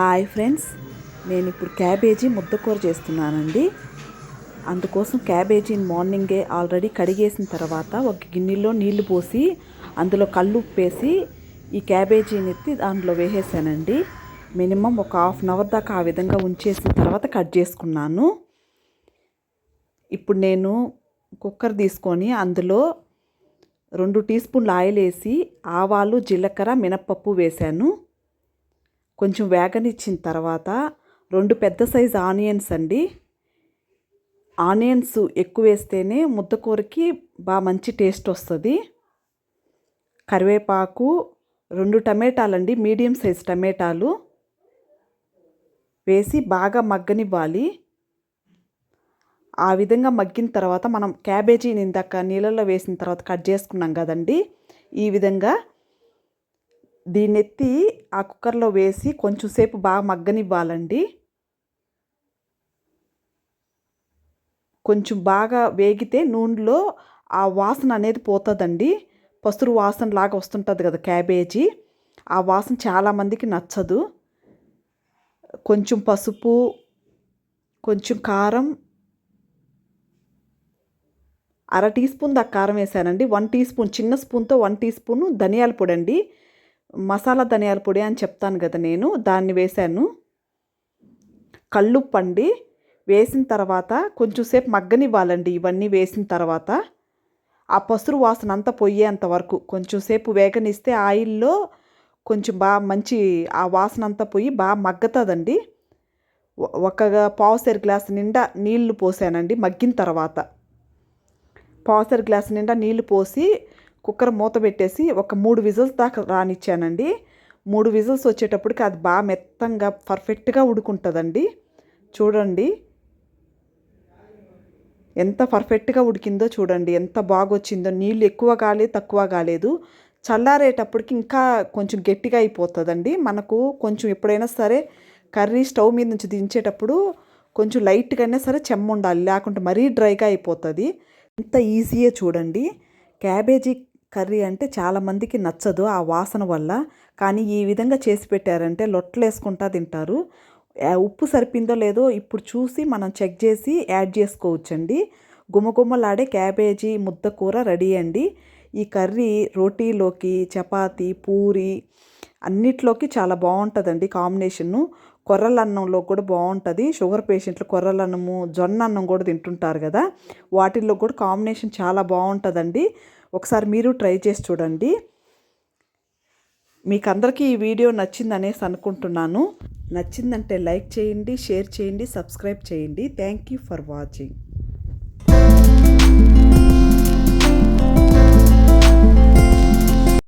Hi friends నేను ఇప్పుడు cabbage ముద్దకూర చేస్తున్నానండి. అందుకోసం క్యాబేజీని మార్నింగే ఆల్రెడీ కడిగేసిన తర్వాత ఒక గిన్నెలో నీళ్ళు పోసి అందులో కళ్ళు ఉప్పేసి ఈ క్యాబేజీని ఎత్తి దాంట్లో వేసేసానండి. మినిమం ఒక హాఫ్ అన్ అవర్ దాకా ఆ విధంగా ఉంచేసిన తర్వాత కట్ చేసుకున్నాను. ఇప్పుడు నేను కుక్కర్ తీసుకొని అందులో రెండు టీ స్పూన్లు ఆయిల్ వేసి ఆవాలు జీలకర్ర మినప్పప్పు వేశాను. కొంచెం వేగనిచ్చిన తర్వాత రెండు పెద్ద సైజు ఆనియన్స్ అండి. ఆనియన్స్ ఎక్కువ వేస్తేనే ముద్దకూరకి బాగా మంచి టేస్ట్ వస్తుంది. కరివేపాకు రెండు టమాటాలండి మీడియం సైజ్ టమాటాలు వేసి బాగా మగ్గనివ్వాలి. ఆ విధంగా మగ్గిన తర్వాత మనం క్యాబేజీని ఇందాక నీళ్ళల్లో వేసిన తర్వాత కట్ చేసుకున్నాం కదండి ఈ విధంగా దీన్ని ఎత్తి ఆ కుక్కర్లో వేసి కొంచెం సేపు బాగా మగ్గనివ్వాలండి. కొంచెం బాగా వేగితే నూనెలో ఆ వాసన అనేది పోతుందండి. పసురు వాసన లాగా వస్తుంటుంది కదా క్యాబేజీ. ఆ వాసన చాలామందికి నచ్చదు. కొంచెం పసుపు కొంచెం కారం అర టీ స్పూన్ దాకా కారం వేసానండి. వన్ టీ స్పూన్ చిన్న స్పూన్తో వన్ టీ స్పూన్ ధనియాల పొడి అండి. మసాలా ధనియాల పొడి అని చెప్తాను కదా నేను దాన్ని వేశాను. కళ్ళుప్పండి వేసిన తర్వాత కొంచెం సేపు మగ్గనివ్వాలండి ఇవన్నీ వేసిన తర్వాత. ఆ పసురు వాసన అంతా పోయేంత వరకు కొంచెం సేపు వేగనిస్తే ఆయిల్లో కొంచెం బాగా మంచి ఆ వాసన అంతా పోయి బాగా మగ్గుతుందండి. ఒక పావుసేరు గ్లాస్ నిండా నీళ్ళు పోసానండి మగ్గిన తర్వాత. పావుసేరు గ్లాస్ నిండా నీళ్ళు పోసి కుక్కర్ మూత పెట్టేసి ఒక మూడు విజిల్స్ దాకా రానిచ్చానండి. మూడు విజిల్స్ వచ్చేటప్పటికి అది బాగా మెత్తంగా పర్ఫెక్ట్గా ఉడుకుంటుందండి. చూడండి. ఎంత పర్ఫెక్ట్గా ఉడికిందో చూడండి. ఎంత బాగా వచ్చిందో నీళ్ళు ఎక్కువ కాలేదు తక్కువ కాలేదు. చల్లారేటప్పటికి ఇంకా కొంచెం గట్టిగా అయిపోతుందండి. మనకు కొంచెం ఎప్పుడైనా సరే కర్రీ స్టవ్ మీద నుంచి దించేటప్పుడు కొంచెం లైట్గానే సరే చెమ్మ ఉండాలి లేకుంటే మరీ డ్రైగా అయిపోతుంది. ఇంత ఈజీయే చూడండి. క్యాబేజీ కర్రీ అంటే చాలామందికి నచ్చదు ఆ వాసన వల్ల. కానీ ఈ విధంగా చేసి పెట్టారంటే లొట్టలేసుకుంటా తింటారు. ఉప్పు సరిపోయిందో లేదో ఇప్పుడు చూసి మనం చెక్ చేసి యాడ్ చేసుకోవచ్చండి. గుమగుమలాడే క్యాబేజీ ముద్ద కూర రెడీ అండి. ఈ కర్రీ రోటీలోకి చపాతి పూరి అన్నిట్లోకి చాలా బాగుంటుందండి కాంబినేషన్ను కొర్రలన్నంలో కూడా బాగుంటుంది. షుగర్ పేషెంట్లు కొర్రలన్నము జొన్న అన్నం కూడా తింటుంటారు కదా. వాటిల్లో కూడా కాంబినేషన్ చాలా బాగుంటుందండి. ఒకసారి మీరు ట్రై చేసి చూడండి. మీకు అందరికీ ఈ వీడియో నచ్చింది అనేసి అనుకుంటున్నాను. నచ్చిందంటే లైక్ చేయండి షేర్ చేయండి సబ్స్క్రైబ్ చేయండి. Thank you for watching